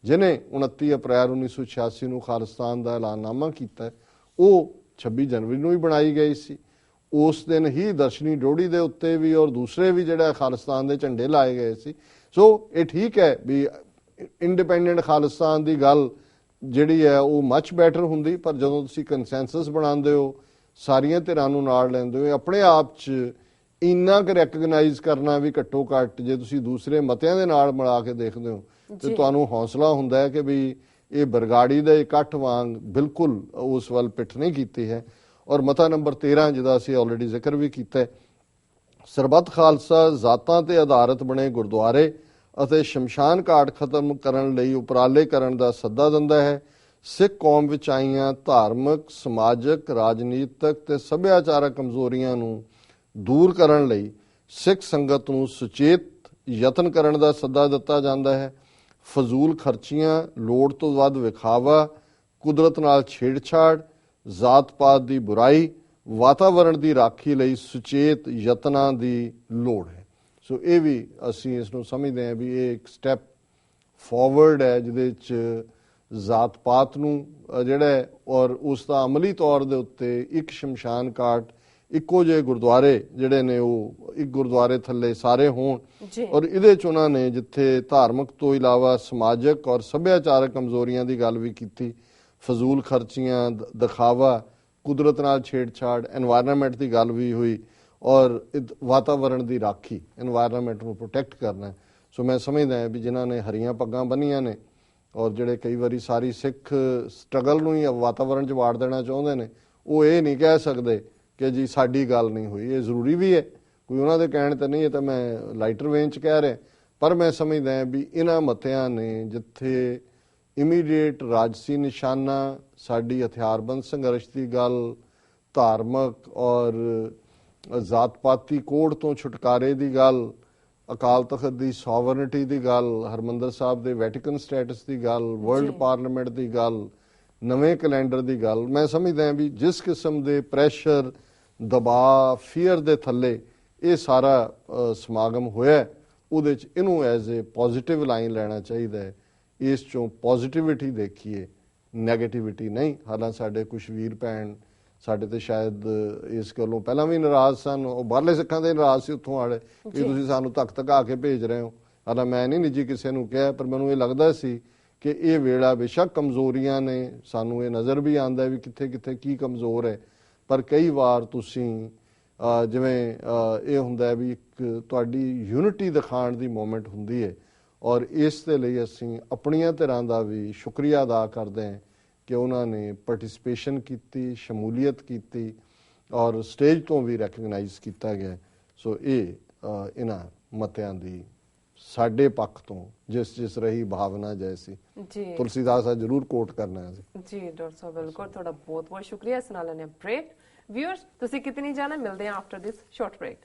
ਜਿਨੇ 29 ਅਪ੍ਰੈਲ 1986 ਨੂੰ ਖਾਲਿਸਤਾਨ ਦਾ ਐਲਾਨਨਾਮਾ ਕੀਤਾ, ਉਹ 26 ਜਨਵਰੀ ਨੂੰ ਹੀ ਬਣਾਈ ਗਈ ਸੀ। ਉਸ ਦਿਨ ਹੀ ਦਰਸ਼ਨੀ ਡੋੜੀ ਦੇ ਉੱਤੇ ਵੀ ਔਰ ਦੂਸਰੇ ਵੀ ਜਿਹੜਾ ਖਾਲਿਸਤਾਨ ਦੇ ਝੰਡੇ ਲਾਏ ਗਏ ਸੀ ਸੋ ਇਹ ਠੀਕ ਹੈ ਵੀ ਇੰਡੀਪੈਂਡੈਂਟ ਖਾਲਿਸਤਾਨ ਦੀ ਗੱਲ ਜਿਹੜੀ ਹੈ ਉਹ ਮੱਚ ਬੈਟਰ ਹੁੰਦੀ ਪਰ ਜਦੋਂ ਤੁਸੀਂ ਕੰਸੈਂਸਸ ਬਣਾਉਂਦੇ ਹੋ ਸਾਰੀਆਂ ਧਿਰਾਂ ਨੂੰ ਨਾਲ ਲੈਂਦੇ ਹੋ ਆਪਣੇ ਆਪ 'ਚ ਇੰਨਾ ਕੁ ਰੈਕਗਨਾਈਜ਼ ਕਰਨਾ ਵੀ ਘੱਟੋ ਘੱਟ ਜੇ ਤੁਸੀਂ ਦੂਸਰੇ ਮਤਿਆਂ ਦੇ ਨਾਲ ਮਿਲਾ ਕੇ ਦੇਖਦੇ ਹੋ ਤੇ। ਤੁਹਾਨੂੰ ਹੌਸਲਾ ਹੁੰਦਾ ਹੈ ਕਿ ਵੀ ਇਹ ਬਰਗਾੜੀ ਦੇ ਇਕੱਠ ਵਾਂਗ ਬਿਲਕੁਲ ਉਸ ਵੱਲ ਪਿੱਠ ਨਹੀਂ ਕੀਤੀ ਹੈ ਔਰ ਮਤਾ ਨੰਬਰ 13 ਜਿਹਦਾ ਅਸੀਂ ਆਲਰੇਡੀ ਜ਼ਿਕਰ ਵੀ ਕੀਤਾ ਸਰਬੱਤ ਖਾਲਸਾ ਜ਼ਾਤਾਂ ਤੇ ਆਧਾਰਿਤ ਬਣੇ ਗੁਰਦੁਆਰੇ ਅਤੇ ਸ਼ਮਸ਼ਾਨ ਘਾਟ ਖਤਮ ਕਰਨ ਲਈ ਉਪਰਾਲੇ ਕਰਨ ਦਾ ਸੱਦਾ ਦਿੰਦਾ ਹੈ। ਸਿੱਖ ਕੌਮ ਵਿੱਚ ਆਈਆਂ ਧਾਰਮਿਕ, ਸਮਾਜਿਕ, ਰਾਜਨੀਤਿਕ ਤੇ ਸੱਭਿਆਚਾਰਕ ਕਮਜ਼ੋਰੀਆਂ ਨੂੰ ਦੂਰ ਕਰਨ ਲਈ ਸਿੱਖ ਸੰਗਤ ਨੂੰ ਸੁਚੇਤ ਯਤਨ ਕਰਨ ਦਾ ਸੱਦਾ ਦਿੱਤਾ ਜਾਂਦਾ ਹੈ। ਫਜ਼ੂਲ ਖਰਚੀਆਂ, ਲੋੜ ਤੋਂ ਵੱਧ ਵਿਖਾਵਾ, ਕੁਦਰਤ ਨਾਲ ਛੇੜਛਾੜ ਜ਼ਾਤ-ਪਾਤ ਦੀ ਬੁਰਾਈ ਵਾਤਾਵਰਣ ਦੀ ਰਾਖੀ ਲਈ ਸੁਚੇਤ ਯਤਨਾਂ ਦੀ ਲੋੜ ਹੈ। ਸੋ ਇਹ ਵੀ ਅਸੀਂ ਇਸ ਨੂੰ ਸਮਝਦੇ ਹਾਂ ਵੀ ਇਹ ਇੱਕ ਸਟੈਪ ਫਾਰਵਰਡ ਹੈ ਜਿਹਦੇ ਚ ਜ਼ਾਤ-ਪਾਤ ਨੂੰ ਅ, ਜਿਹੜਾ ਔਰ ਉਸ ਦਾ ਅਮਲੀ ਤੌਰ ਦੇ ਉੱਤੇ ਇੱਕ ਸ਼ਮਸ਼ਾਨ ਘਾਟ ਇੱਕੋ ਜਿਹੇ ਗੁਰਦੁਆਰੇ ਜਿਹੜੇ ਨੇ ਉਹ ਇੱਕ ਗੁਰਦੁਆਰੇ ਥੱਲੇ ਸਾਰੇ ਹੋਣ ਔਰ ਇਹਦੇ ਚ ਉਹਨਾਂ ਨੇ ਜਿੱਥੇ ਧਾਰਮਿਕ ਤੋਂ ਇਲਾਵਾ ਸਮਾਜਿਕ ਔਰ ਸੱਭਿਆਚਾਰਕ ਕਮਜ਼ੋਰੀਆਂ ਦੀ ਗੱਲ ਵੀ ਕੀਤੀ ਫਜ਼ੂਲ ਖਰਚੀਆਂ ਦਿਖਾਵਾ, ਕੁਦਰਤ ਨਾਲ ਛੇੜਛਾੜ এনवायरमेंट ਦੀ ਗੱਲ ਵੀ ਹੋਈ ਔਰ ਵਾਤਾਵਰਣ ਦੀ ਰਾਖੀ এনवायरमेंट ਨੂੰ ਪ੍ਰੋਟੈਕਟ ਕਰਨਾ ਸੋ ਮੈਂ ਸਮਝਦਾ ਹਾਂ ਵੀ ਜਿਨ੍ਹਾਂ ਨੇ ਹਰੀਆਂ ਪੱਗਾਂ ਬੰਨੀਆਂ ਨੇ ਔਰ ਜਿਹੜੇ ਕਈ ਵਾਰੀ ਸਾਰੀ ਸਿੱਖ ਸਟਰਗਲ ਨੂੰ ਹੀ ਵਾਤਾਵਰਣ 'ਚ ਵਾੜ ਦੇਣਾ ਚਾਹੁੰਦੇ ਨੇ, ਉਹ ਇਹ ਨਹੀਂ ਕਹਿ ਸਕਦੇ ਕਿ ਜੀ ਸਾਡੀ ਗੱਲ ਨਹੀਂ ਹੋਈ। ਇਹ ਜ਼ਰੂਰੀ ਵੀ ਹੈ। ਕੋਈ ਉਹਨਾਂ ਦੇ ਕਹਿਣ ਤੇ ਨਹੀਂ, ਇਹ ਤਾਂ ਮੈਂ ਲਾਈਟਰ ਵੇਂਚ ਕਹਿ ਰਿਹਾ। ਪਰ ਮੈਂ ਸਮਝਦਾ ਹਾਂ ਵੀ ਇਹਨਾਂ ਮਤਿਆਂ ਨੇ ਜਿੱਥੇ ਇਮੀਡੀਏਟ ਰਾਜਸੀ ਨਿਸ਼ਾਨਾ ਸਾਡੀ ਹਥਿਆਰਬੰਦ ਸੰਘਰਸ਼ ਦੀ ਗੱਲ ਧਾਰਮਿਕ ਔਰ ਜ਼ਾਤ-ਪਾਤੀ ਕੋਡ ਤੋਂ ਛੁਟਕਾਰੇ ਦੀ ਗੱਲ ਅਕਾਲ ਤਖਤ ਦੀ ਸੋਵਰਨਿਟੀ ਦੀ ਗੱਲ ਹਰਮੰਦਰ ਸਾਹਿਬ ਦੇ ਵੈਟੀਕਨ ਸਟੇਟਸ ਦੀ ਗੱਲ ਵਰਲਡ। ਪਾਰਲੀਮੈਂਟ ਦੀ ਗੱਲ ਨਵੇਂ ਕੈਲੰਡਰ ਦੀ ਗੱਲ ਮੈਂ ਸਮਝਦਾ ਹਾਂ ਵੀ ਜਿਸ ਕਿਸਮ ਦੇ ਪ੍ਰੈਸ਼ਰ ਦਬਾਅ ਫੀਅਰ ਦੇ ਥੱਲੇ ਇਹ ਸਾਰਾ ਸਮਾਗਮ ਹੋਇਆ ਉਹਦੇ ਚ ਇਹਨੂੰ ਐਜ਼ ਅ ਪੋਜ਼ਿਟਿਵ ਲਾਈਨ ਲੈਣਾ ਚਾਹੀਦਾ ਹੈ ਇਸ ਚੋਂ ਪੋਜ਼ਿਟਿਵਿਟੀ ਦੇਖੀਏ 네ਗੇਟਿਵਿਟੀ ਨਹੀਂ। ਹਾਲਾਂ ਸਾਡੇ ਕੁਝ ਵੀਰ ਭੈਣ ਸਾਡੇ ਤੇ ਸ਼ਾਇਦ ਇਸ ਗੱਲੋਂ ਪਹਿਲਾਂ ਵੀ ਨਾਰਾਜ਼ ਸਨ ਉਹ ਬਾਹਰਲੇ ਸਿੱਖਾਂ ਦੇ ਨਾਰਾਜ਼ ਸੀ ਉੱਥੋਂ ਵਾਲੇ ਕਿ ਤੁਸੀਂ ਸਾਨੂੰ ਧੱਕ ਧਕਾ ਕੇ ਭੇਜ ਰਹੇ ਹੋ। ਹਾਲਾਂ ਮੈਂ ਨਹੀਂ ਨਿੱਜੀ ਕਿਸੇ ਨੂੰ ਕਿਹਾ ਪਰ ਮੈਨੂੰ ਇਹ ਲੱਗਦਾ ਸੀ ਕਿ ਇਹ ਵੇਲਾ ਬੇਸ਼ੱਕ ਕਮਜ਼ੋਰੀਆਂ ਨੇ। ਸਾਨੂੰ ਇਹ ਨਜ਼ਰ ਵੀ ਆਉਂਦਾ ਵੀ ਕਿੱਥੇ ਕਿੱਥੇ ਕੀ ਕਮਜ਼ੋਰ ਹੈ। ਪਰ ਕਈ ਵਾਰ ਤੁਸੀਂ ਜਿਵੇਂ ਇਹ ਹੁੰਦਾ ਵੀ ਇੱਕ ਤੁਹਾਡੀ ਯੂਨਿਟੀ ਦਿਖਾਉਣ ਦੀ ਮੂਮੈਂਟ ਹੁੰਦੀ ਹੈ। ਔਰ ਇਸ ਦੇ ਲਈ ਅਸੀਂ ਆਪਣੀਆਂ ਧਿਰਾਂ ਦਾ ਵੀ ਸ਼ੁਕਰੀਆ ਅਦਾ ਕਰਦੇ ਹਾਂ ਕਿ ਉਹਨਾਂ ਨੇ ਪਾਰਟਿਸਿਪੇਸ਼ਨ ਕੀਤੀ ਸ਼ਮੂਲੀਅਤ ਕੀਤੀ ਔਰ ਸਟੇਜ ਤੋਂ ਵੀ ਰੈਕਗਨਾਈਜ਼ ਕੀਤਾ ਗਿਆ। ਸੋ ਇਹ ਇਹਨਾਂ ਮਤਿਆਂ ਦੀ ਸਾਡੇ ਪੱਖ ਤੋਂ ਜਿਸ ਜਿਸ ਰਹੀ ਭਾਵਨਾ ਜੈਸੀ ਜੀ। ਤੁਲਸੀਦਾਸ ਆ ਜਰੂਰ ਕੋਟ ਕਰਨਾ ਹੈ ਜੀ ਡਾਕਟਰ ਸਾਹਿਬ ਬਿਲਕੁਲ ਤੁਹਾਡਾ ਬਹੁਤ ਬਹੁਤ ਸ਼ੁਕਰੀਆ। ਇਸ ਨਾਲ ਨੇ ਬ੍ਰੇਕ ਵਿਊਅਰਸ ਤੁਸੀਂ ਕਿਤਨੀ ਜਾਣਾ? ਮਿਲਦੇ ਹਾਂ ਆਫਟਰ ਦਿਸ ਸ਼ਾਰਟ ਬ੍ਰੇਕ